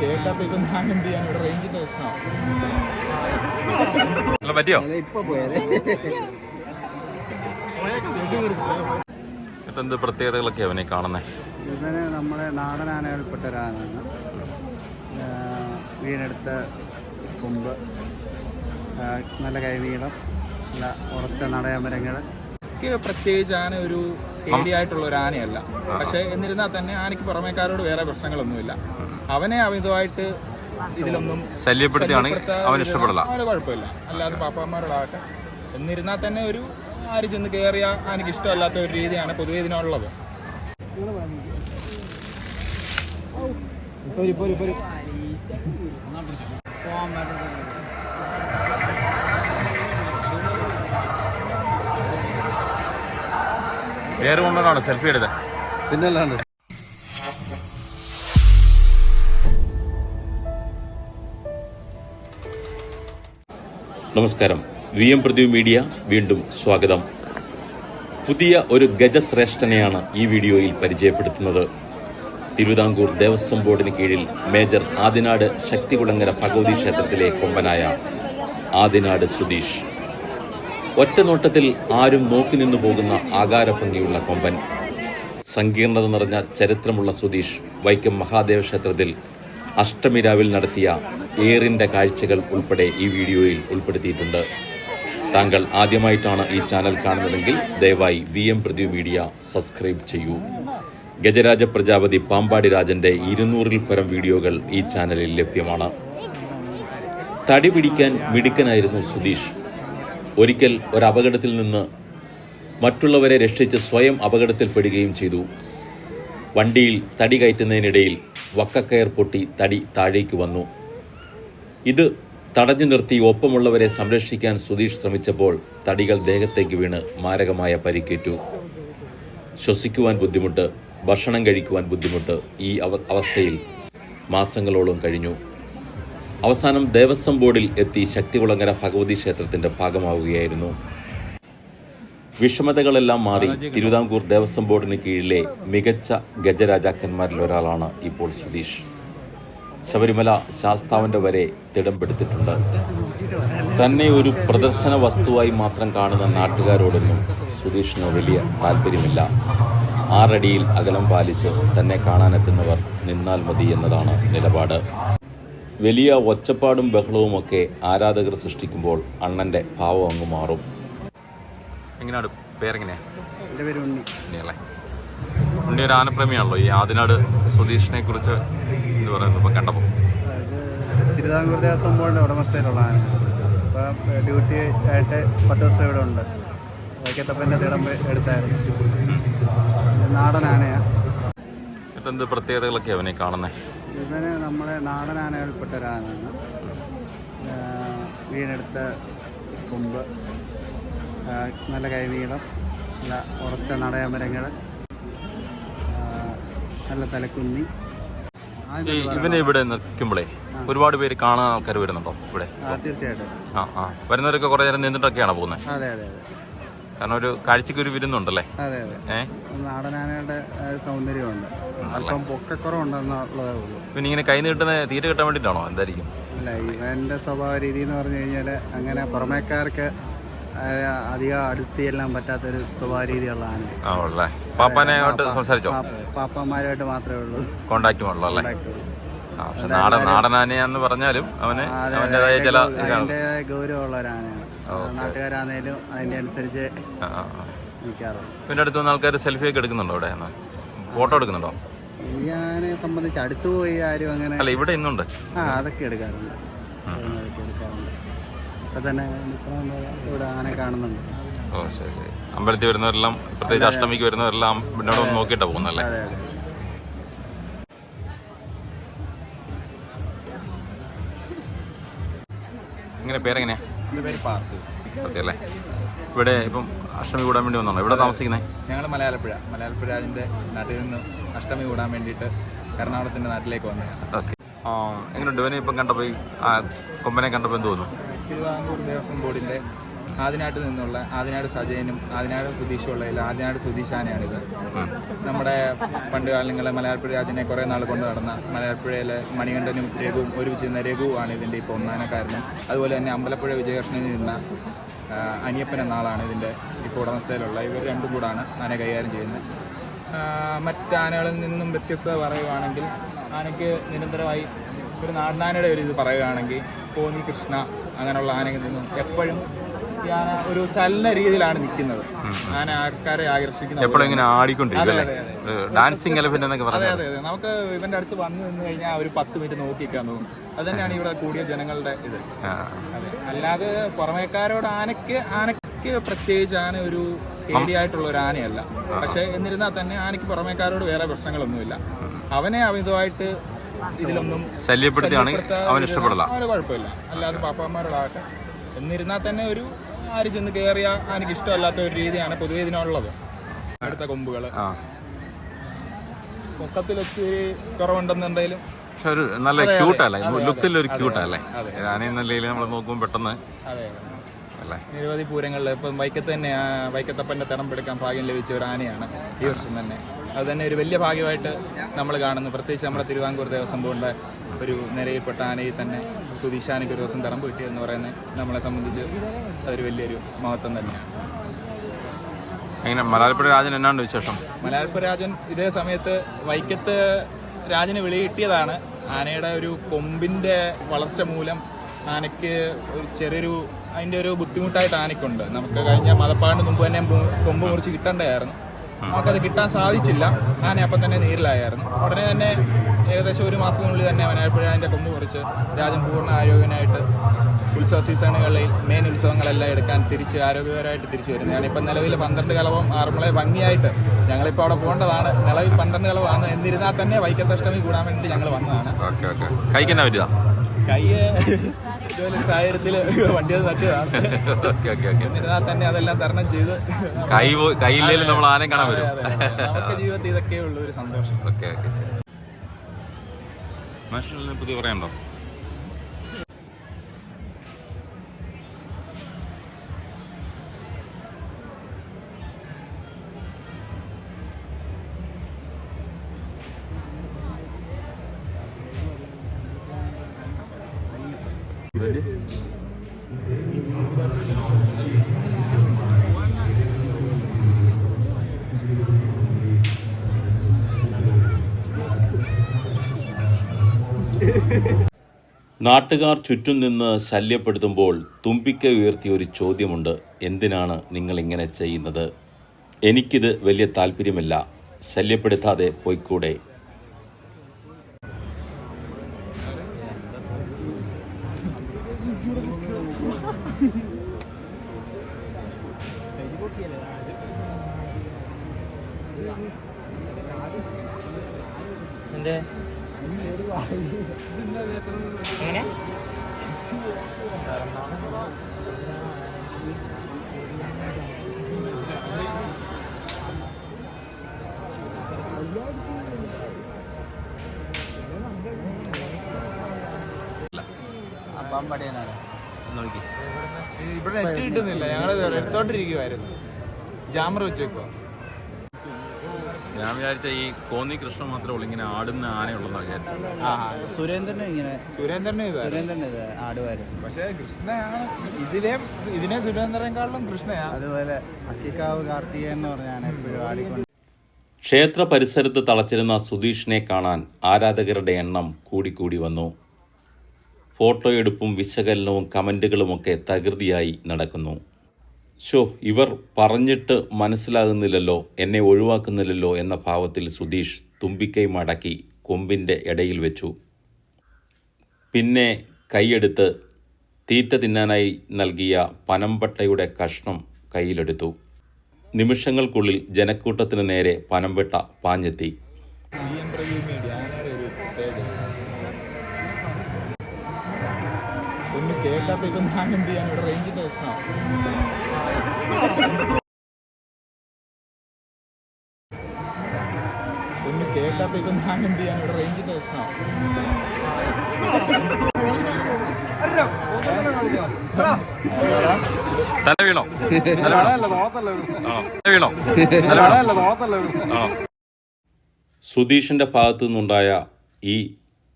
കേൾക്കാത്ത ഇപ്പൊ ഞാൻ എന്ത് ചെയ്യാൻ ഇവിടെ റേഞ്ചിന്റെ പ്രശ്നമാണ് അല്ല പറ്റിയോ? ഇപ്പൊ പോയത് എന്ത് പ്രത്യേകതകളൊക്കെ അവനെ കാണുന്നേ? ഇവന് നമ്മളെ നാടൻ ആനകളിൽപ്പെട്ട ഒരാളാണ് വീണെടുത്ത കൊമ്പ് നല്ല കൈനീളം നല്ല ഉറച്ച നടയമരങ്ങൾ പ്രത്യേകിച്ച് ആന ഒരു പേടിയായിട്ടുള്ള ഒരു ആനയല്ല. പക്ഷെ എന്നിരുന്നാൽ തന്നെ ആനയ്ക്ക് പുറമേക്കാരോട് വേറെ പ്രശ്നങ്ങളൊന്നുമില്ല. അവനെ അമിതമായിട്ട് ഇതിലൊന്നും ശല്യപ്പെടുത്തുകയാണെങ്കിൽ അവൻ ഇഷ്ടപ്പെടില്ല. അവന് കുഴപ്പമില്ല. അല്ലാതെ പാപ്പാന്മാരോടാകട്ടെ. എന്നിരുന്നാൽ തന്നെ ഒരു ആര് ചെന്ന് കയറിയ എനിക്ക് ഇഷ്ടമല്ലാത്ത ഒരു രീതിയാണ് പൊതുവെ ഇതിനുള്ളത്. വേറെ കൊണ്ടാണ് സെൽഫി എടുത്തത് പിന്നല്ലാണ്ട്. നമസ്കാരം. വി എം പ്രദീപ് മീഡിയ വീണ്ടും സ്വാഗതം. പുതിയ ഒരു ഗജശ്രേഷ്ഠനെയാണ് ഈ വീഡിയോയിൽ പരിചയപ്പെടുത്തുന്നത്. തിരുവിതാംകൂർ ദേവസ്വം ബോർഡിന് കീഴിൽ മേജർ ആദിനാട് ശക്തികുളങ്ങര ഭഗവതി ക്ഷേത്രത്തിലെ കൊമ്പനായ ആദിനാട് സുധീഷ്. ഒറ്റ നോട്ടത്തിൽ ആരും നോക്കി നിന്നു പോകുന്ന ആകാരഭംഗിയുള്ള കൊമ്പൻ. സങ്കീർണത നിറഞ്ഞ ചരിത്രമുള്ള സുധീഷ് വൈക്കം മഹാദേവ ക്ഷേത്രത്തിൽ അഷ്ടമി രാവിൽ നടത്തിയ ഏറിന്റെ കാഴ്ചകൾ ഉൾപ്പെടെ ഈ വീഡിയോയിൽ ഉൾപ്പെടുത്തിയിട്ടുണ്ട്. താങ്കൾ ആദ്യമായിട്ടാണ് ഈ ചാനൽ കാണുന്നതെങ്കിൽ ദയവായി V M Pradeep media subscribe ചെയ്യൂ. ഗജരാജ പ്രജാപതി പാമ്പാടി രാജന്റെ ഇരുന്നൂറിൽ പരം വീഡിയോകൾ ഈ ചാനലിൽ ലഭ്യമാണ്. തടി പിടിക്കാൻ മിടുക്കനായിരുന്നു സുധീഷ്. ഒരിക്കൽ ഒരു അപകടത്തിൽ നിന്ന് മറ്റുള്ളവരെ രക്ഷിച്ച് സ്വയം അപകടത്തിൽപ്പെടുകയും ചെയ്തു. വണ്ടിയിൽ തടി കയറ്റുന്നതിനിടയിൽ വക്കക്കയർ പൊട്ടി തടി താഴേക്ക് വന്നു. ഇത് തടഞ്ഞു നിർത്തി ഒപ്പമുള്ളവരെ സംരക്ഷിക്കാൻ സുധീഷ് ശ്രമിച്ചപ്പോൾ തടികൾ ദേഹത്തേക്ക് വീണ് മാരകമായ പരിക്കേറ്റു. ശ്വസിക്കുവാൻ ബുദ്ധിമുട്ട് ഭക്ഷണം കഴിക്കുവാൻ ബുദ്ധിമുട്ട് ഈ അവസ്ഥയിൽ മാസങ്ങളോളം കഴിഞ്ഞു. അവസാനം ദേവസ്വം ബോർഡിൽ എത്തി ശക്തികുളങ്ങര ഭഗവതി ക്ഷേത്രത്തിന്റെ ഭാഗമാവുകയായിരുന്നു. വിഷമതകളെല്ലാം മാറി തിരുവിതാംകൂർ ദേവസ്വം ബോർഡിന് കീഴിലെ മികച്ച ഗജരാജാക്കന്മാരിൽ ഒരാളാണ് ഇപ്പോൾ സുധീഷ്. ശബരിമല ശാസ്താവിന്റെ വരെ തിടംപെടുത്തിട്ടുണ്ട് തന്നെ ഒരു പ്രദർശന വസ്തുവായി മാത്രം കാണുന്ന നാട്ടുകാരോടൊന്നും സുധീഷിന് വലിയ താല്പര്യമില്ല. ആറടിയിൽ അകലം പാലിച്ച് തന്നെ കാണാനെത്തുന്നവർ നിന്നാൽ മതി എന്നതാണ് നിലപാട്. വലിയ ഒച്ചപ്പാടും ബഹളവുമൊക്കെ ആരാധകർ സൃഷ്ടിക്കുമ്പോൾ അണ്ണന്റെ ഭാവം അങ്ങ് മാറും. എങ്ങനെയാണ് പേരെങ്ങനെയാ? എന്റെ പേര് ഉണ്ണി. ഉണ്ണിയല്ലേ? ഉണ്ണി ഒരു ആനപ്രേമിയാണല്ലോ ഈ ആദിനാട് സുധീഷിനെ കുറിച്ച് എന്ത് പറയുന്നത് ഇപ്പം കണ്ടപ്പോൾ തിരുവിതാംകൂർ ദേവസ്വം ബോർഡിന്റെ ഉടമസ്ഥയിലുള്ള ആന. ഇപ്പം ഡ്യൂട്ടി ആയിട്ട് പത്ത് ദിവസം ഇവിടെ ഉണ്ട്. വൈക്കത്തപ്പന്റെ തിടമ്പ് എടുത്തായിരുന്നു. നാടൻ ആനയാണ് എന്ത് പ്രത്യേകതകളൊക്കെ അവനെ കാണുന്നത് ഇവന് നമ്മളെ നാടൻ ആനകളിൽപ്പെട്ട ഒരാനാണ് വീണെടുത്ത കൊമ്പ്. നല്ല കൈനീളം നല്ല ഉറച്ച നടയമരങ്ങൾ നല്ല തലക്കുന്നി. ഇവനെ ഇവിടെ നിൽക്കുമ്പോഴേ ഒരുപാട് പേര് കാണാൻ ആൾക്കാർ വരുന്നുണ്ടോ ഇവിടെ? ആ, തീർച്ചയായിട്ടും. ആ ആ. വരുന്നവരൊക്കെ കുറേ നേരം നിന്നിട്ടൊക്കെയാണ് പോകുന്നത്? അതെ അതെ അതെ. കാരണം ഒരു കാഴ്ചക്ക് ഒരു വിരുന്നുണ്ടല്ലേ? അതെ അതെ. സൗന്ദര്യമുണ്ട്. അല്പം പൊക്കക്കുറവുണ്ടെന്നുള്ളതേ ഉള്ളൂ. പിന്നെ ഇങ്ങനെ കൈ നീട്ടുന്ന തീറ്റ കിട്ടാൻ വേണ്ടിയിട്ടാണോ? എന്തായിരിക്കും? അല്ല സ്വഭാവ രീതി എന്ന് പറഞ്ഞു കഴിഞ്ഞാൽ അങ്ങനെ പുറമേക്കാർക്ക് അധികം അടുത്ത് ചെല്ലാൻ പറ്റാത്തൊരു സ്വഭാവ രീതിയുള്ള ആന ആ ഉള്ളേ പാപ്പാനായിട്ട് സംസാരിച്ചോ? പാപ്പന്മാരുമായിട്ട് മാത്രമേ ഉള്ളൂ. കോണ്ടാക്റ്റും ഉള്ളൂ. അല്ലേ പക്ഷെ നാടൻ നാടനാനയാന്ന് പറഞ്ഞാലും അവന് അവന്റെതായ ചില ഇതാണ്. അതിന്റെതായ ഗൗരവമുള്ള ഒരു ആനയാണ് നാട്ടുകാരാണേലും അതിന്റെ അനുസരിച്ച് പിന്നെ അടുത്ത് വന്ന ആൾക്കാർ സെൽഫി ഒക്കെ എടുക്കുന്നുണ്ടോ ഇവിടെ ഫോട്ടോ എടുക്കുന്നുണ്ടോ? ഞാനെ സംബന്ധിച്ച് അടുത്ത് പോയി ആരും അങ്ങനെ അല്ല ഇവിടെ ഇന്നുണ്ട്. ആ അതൊക്കെ എടുക്കാറുണ്ട്. ഇപ്പം തന്നെ നിൽക്കണമെന്ന് ഇവിടെ ആന കാണുന്നുണ്ട്. ഓ ശരി ശരി. അമ്പലത്തിൽ വരുന്നവരെല്ലാം പ്രത്യേകിച്ച് അഷ്ടമിക്ക് വരുന്നവരെല്ലാം പിന്നോട് ഒന്ന് നോക്കിയിട്ടാണ് പോകുന്നല്ലേ ഇങ്ങനെ പേരെങ്ങനെയാ? അല്ലേ? ഇവിടെ ഇപ്പം അഷ്ടമി കൂടാൻ വേണ്ടി വന്നോ ഇവിടെ താമസിക്കുന്നത് ഞങ്ങൾ മലയാളപ്പുഴ. മലയാളപ്പുഴാജിന്റെ നാട്ടിൽ നിന്ന് അഷ്ടമി കൂടാൻ വേണ്ടിയിട്ട് എറണാകുളത്തിന്റെ നാട്ടിലേക്ക് വന്നതാണ്. എങ്ങനെയുണ്ട്? ഇവനെ ഇപ്പം കണ്ടപ്പോൾ കൊമ്പനെ കണ്ടപ്പോൾ എന്ത് തോന്നുന്നു? തിരുവിതാംകൂർ ദേവസ്വം ബോർഡിന്റെ ആദിനാട്ട് നിന്നുള്ള ആദിനാട് സജയനും ആദിനാട് ഉള്ള ആദിനാട് സുധീഷാനെയാണിത് നമ്മുടെ പണ്ട് കാലങ്ങളിലെ മലയാളപ്പുഴ രാജനെ കുറേ നാൾ കൊണ്ട് നടന്ന മലയാളപ്പുഴയിലെ മണികണ്ഠനും രഘുവും ഒരുമിച്ച് നിന്ന രഘുവാണ് ഇതിന്റെ ഇപ്പോൾ ഒന്നാനക്കാരനും അതുപോലെ തന്നെ അമ്പലപ്പുഴ വിജയകൃഷ്ണനിൽ നിന്ന അനിയപ്പൻ എന്ന ആളാണ് ഇതിന്റെ ഇപ്പോൾ ഉടമസ്ഥയിലുള്ള ഇവർ രണ്ടും കൂടാണ് ആന കൈകാര്യം ചെയ്യുന്നത്. മറ്റ് ആനകളിൽ നിന്നും വ്യത്യസ്തത പറയുകയാണെങ്കിൽ ആനയ്ക്ക് നിരന്തരമായി ഒരു നാടനാനയുടെ ഒരു ഇത് പറയുകയാണെങ്കിൽ കോന്നി കൃഷ്ണ അങ്ങനെയുള്ള ആനയിൽ നിന്നും എപ്പോഴും ഈ ആന ഒരു ചലന രീതിയിലാണ് നിൽക്കുന്നത്. ആന ആൾക്കാരെ ആകർഷിക്കുന്നത് എപ്പോഴും ഇങ്ങനെ ആടിക്കൊണ്ടിരിക്കും അല്ലേ? അതെ, അതെ, ഡാൻസിങ് എലഫന്റ് എന്നൊക്കെ അതെ പറഞ്ഞു അതെ അതെ. നമുക്ക് ഇവന്റെ അടുത്ത് വന്നു നിന്ന് കഴിഞ്ഞാൽ ഒരു പത്ത് മിനിറ്റ് നോക്കിക്കാൻ തോന്നും. അത് തന്നെയാണ് ഇവിടെ കൂടിയ ജനങ്ങളുടെ ഇത്. അതെ. അല്ലാതെ പുറമേക്കാരോട് ആനക്ക് ആനയ്ക്ക് പ്രത്യേകിച്ച് ആന ഒരു പേടിയായിട്ടുള്ള ഒരു ആനയല്ല. പക്ഷെ എന്നിരുന്നാൽ തന്നെ ആനയ്ക്ക് പുറമേക്കാരോട് വേറെ പ്രശ്നങ്ങളൊന്നുമില്ല. അവനെ അമിതമായിട്ട് ഇതിലൊന്നും ശല്യപ്പെടുത്തിയാണ് അവൻ ഇഷ്ടപ്പെടില്ല. അവന് കുഴപ്പമില്ല. അല്ലാതെ പാപ്പാന്മാരോടാകട്ടെ. എന്നിരുന്നാൽ തന്നെ ഒരു ആര് ചെന്ന് കയറിയ എനിക്ക് ഇഷ്ടമല്ലാത്ത ഒരു രീതിയാണ് പൊതുവേ ഇതിനുള്ളത്. അടുത്ത കൊമ്പുകൾ. ആ. പൊക്കത്തിൽ ഒത്തിരി കുറവുണ്ടെന്നുണ്ടെങ്കിലും പക്ഷെ ഒരു നല്ല ക്യൂട്ടല്ലേ ലുക്കിൽ ഒരു ക്യൂട്ടല്ലേ. ആനയെന്ന നിലയിൽ നമ്മൾ നോക്കുമ്പോൾ പെട്ടെന്ന് അല്ലേ? നിരവധി പൂരങ്ങളിൽ ഇപ്പം വൈക്കത്ത് തന്നെ വൈക്കത്തപ്പന്റെ തിറമ്പെടുക്കാൻ ഭാഗ്യം ലഭിച്ച ഒരു ആനയാണ് ഈ വർഷം തന്നെ. അത് തന്നെ ഒരു വലിയ ഭാഗ്യമായിട്ട് നമ്മൾ കാണുന്നു. പ്രത്യേകിച്ച് നമ്മുടെ തിരുവാങ്കൂർ ദേവസ്വം ബോർഡിന്റെ ഒരു നിരയിൽപ്പെട്ട ആനയിൽ തന്നെ സുധീഷാനയ്ക്ക് ഒരു ദിവസം തിറമ്പ് കിട്ടിയെന്ന് പറയുന്നത് നമ്മളെ സംബന്ധിച്ച് അതൊരു വലിയൊരു മഹത്വം തന്നെയാണ്. എങ്ങനെ? മലയാളപ്പുഴ രാജൻ എന്നാണ് വിശേഷം? മലയാളപ്പ രാജൻ ഇതേ സമയത്ത് വൈക്കത്ത് രാജന് വിളി കിട്ടിയതാണ്. ആനയുടെ ഒരു കൊമ്പിന്റെ വളർച്ച മൂലം ആനയ്ക്ക് ഒരു ചെറിയൊരു അതിന്റെ ഒരു ബുദ്ധിമുട്ടായിട്ട് ആനയ്ക്കുണ്ട് നമുക്ക് കഴിഞ്ഞ മലപ്പാടിന് മുമ്പ് തന്നെ കൊമ്പ് മുറിച്ച് കിട്ടേണ്ടതായിരുന്നു നമുക്കത് കിട്ടാൻ സാധിച്ചില്ല. ആന അപ്പം തന്നെ നീരിലായിരുന്നു ഉടനെ തന്നെ ഏകദേശം ഒരു മാസത്തിനുള്ളിൽ തന്നെ മലയാളപ്പുഴ അതിന്റെ കൊമ്പ് മുറിച്ച് രാജൻ പൂർണ ആരോഗ്യനായിട്ട് ഉത്സവ സീസണുകളിൽ മെയിൻ ഉത്സവങ്ങളെല്ലാം എടുക്കാൻ തിരിച്ച് ആരോഗ്യപരമായിട്ട് തിരിച്ചു വരുന്നത് ഞാനിപ്പോൾ നിലവിൽ പന്ത്രണ്ട് കളവും ആറുമുളയെ ഭംഗിയായിട്ട് ഞങ്ങളിപ്പോൾ അവിടെ പോകേണ്ടതാണ്. നിലവിൽ പന്ത്രണ്ട് കളവാണ് എന്നിരുന്നാൽ തന്നെ വൈക്കത്തഷ്ടമി കൂടാൻ വേണ്ടി ഞങ്ങൾ വന്നതാണ്. Okay okay. കഴിക്കാൻ പറ്റിയതാ? കൈ ഇതുപോലെ ഒരു സാഹചര്യത്തിൽ വണ്ടി തട്ടിയതാണ് എന്നിരുന്നാൽ തന്നെ അതെല്ലാം തരണം ചെയ്ത് കൈ നമ്മൾ ആനയും കാണാൻ വരും. നമുക്ക് ജീവിതത്തിൽ ഇതൊക്കെ ഉള്ളൂ ഒരു സന്തോഷം. ഓക്കെ ഓക്കെ ശരി. നാഷണലിന് പുതിയ പറയാനുണ്ടോ? നാട്ടുകാർ ചുറ്റും നിന്ന് ശല്യപ്പെടുത്തുമ്പോൾ തുമ്പിക്ക ഉയർത്തിയ ഒരു ചോദ്യമുണ്ട്. എന്തിനാണ് നിങ്ങൾ ഇങ്ങനെ ചെയ്യുന്നത്? എനിക്കിത് വലിയ താല്പര്യമില്ല. ശല്യപ്പെടുത്താതെ പോയിക്കൂടെ? പമ്പടിയനാണ് നോക്കി. ഇവിടെ നെറ്റ് കിട്ടുന്നില്ല. ഞങ്ങൾ എടുത്തോണ്ടിരിക്കുവായിരുന്നു. ജാമർ വെച്ചേക്കുവാ. ഞാൻ വിചാരിച്ച ഈ കോന്നി കൃഷ്ണൻ മാത്രമേ ഉള്ളൂ ഇങ്ങനെ ആടുന്ന ആനയുള്ളതാണ് വിചാരിച്ചത്. ആ സുരേന്ദ്രനും ഇങ്ങനെ സുരേന്ദ്രനെ ഇതാ. സുരേന്ദ്രൻ ഇത് ആടുമായിരുന്നു. പക്ഷേ കൃഷ്ണയാണ് ഇതിലെ ഇതിനെ സുരേന്ദ്രനെക്കാളും കൃഷ്ണയാണ് അതുപോലെ അക്കിക്കാവ് കാർത്തികൻ എന്ന് പറഞ്ഞാണ് എപ്പോഴും ആടിക്കൊണ്ട് ക്ഷേത്ര പരിസരത്ത് തളച്ചിരുന്ന സുധീഷിനെ കാണാൻ ആരാധകരുടെ എണ്ണം കൂടിക്കൂടി വന്നു. ഫോട്ടോയെടുപ്പും വിശകലനവും കമന്റുകളുമൊക്കെ തകൃതിയായി നടക്കുന്നു. ഷോ ഇവർ പറഞ്ഞിട്ട് മനസ്സിലാകുന്നില്ലല്ലോ എന്നെ ഒഴിവാക്കുന്നില്ലല്ലോ എന്ന ഭാവത്തിൽ സുധീഷ് തുമ്പിക്കൈ മടക്കി കൊമ്പിന്റെ ഇടയിൽ വെച്ചു. പിന്നെ കൈയെടുത്ത് തീറ്റ തിന്നാനായി നൽകിയ പനമ്പട്ടയുടെ കഷ്ണം കയ്യിലെടുത്തു. നിമിഷങ്ങൾക്കുള്ളിൽ ജനക്കൂട്ടത്തിന് നേരെ പനമ്പട്ട പാഞ്ഞെത്തി. ഒന്ന് ഞാൻ എന്ത് ചെയ്യാൻ ഇവിടെ റേഞ്ചിന്റെ പ്രശ്നമാണ് ഒന്ന് കേൾക്കാത്തേക്കും ഞാൻ എന്ത് ചെയ്യാൻ ഇവിടെ റേഞ്ചിന്റെ പ്രശ്നമാണ് തല വീണോ? തല സുധീഷിന്റെ ഭാഗത്തു നിന്നുണ്ടായ ഈ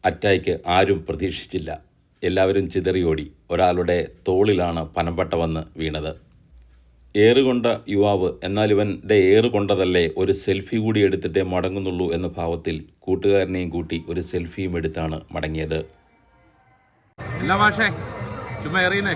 അറ്റാക്ക് ആരും പ്രതീക്ഷിച്ചില്ല. എല്ലാവരും ചിതറിയോടി. ഒരാളുടെ തോളിലാണ് പനമ്പട്ട വന്ന് വീണത്. ഏറുകൊണ്ട യുവാവ് എന്നാൽ ഇവന്റെ ഏറുകൊണ്ടതല്ലേ ഒരു സെൽഫി കൂടി എടുത്തിട്ടേ മടങ്ങുന്നുള്ളൂ എന്ന ഭാവത്തിൽ കൂട്ടുകാരനെയും കൂട്ടി ഒരു സെൽഫിയും എടുത്താണ് മടങ്ങിയത്. ചുമ്മാ എറിയുന്നേ.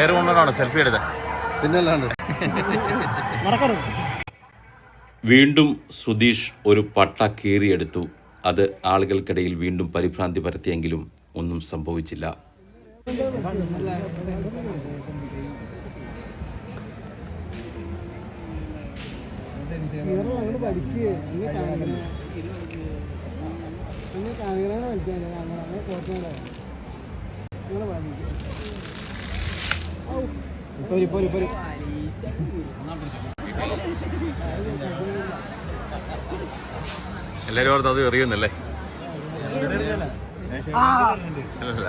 ഏറ് കൊണ്ടാണോ സെൽഫി എടുത്തത് പിന്നല്ലാണ്ട്. വീണ്ടും സുധീഷ് ഒരു പട്ട കീറിയെടുത്തു. അത് ആളുകൾക്കിടയിൽ വീണ്ടും പരിഭ്രാന്തി പരത്തിയെങ്കിലും ഒന്നും സംഭവിച്ചില്ല. എല്ലാരും ഓർത്ത് അത് എറിയുന്നല്ലേ? അല്ലല്ല.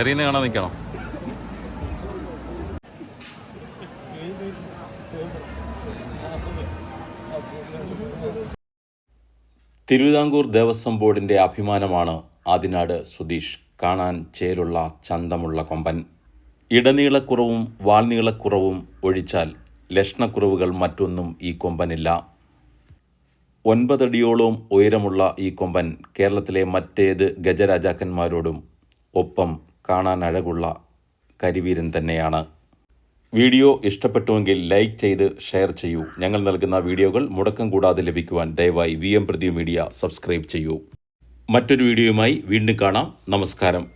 എറിയുന്ന കാണാൻ നിൽക്കണം? തിരുവിതാംകൂർ ദേവസ്വം ബോർഡിന്റെ അഭിമാനമാണ് ആദിനാട് സുധീഷ് കാണാൻ ചേലുള്ള ചന്തമുള്ള കൊമ്പൻ. ഇടനീളക്കുറവും വാൾനീളക്കുറവും ഒഴിച്ചാൽ ലക്ഷണക്കുറവുകൾ മറ്റൊന്നും ഈ കൊമ്പനില്ല. ഒൻപതടിയോളം ഉയരമുള്ള ഈ കൊമ്പൻ കേരളത്തിലെ മറ്റേത് ഗജരാജാക്കന്മാരോടും ഒപ്പം കാണാൻ അഴകുള്ള കരിവീരൻ തന്നെയാണ്. വീഡിയോ ഇഷ്ടപ്പെട്ടുവെങ്കിൽ ലൈക്ക് ചെയ്ത് ഷെയർ ചെയ്യൂ. ഞങ്ങൾ നൽകുന്ന വീഡിയോകൾ മുടക്കം കൂടാതെ ലഭിക്കുവാൻ ദയവായി വി എം മീഡിയ സബ്സ്ക്രൈബ് ചെയ്യൂ. മറ്റൊരു വീഡിയോയുമായി വീണ്ടും കാണാം. നമസ്കാരം.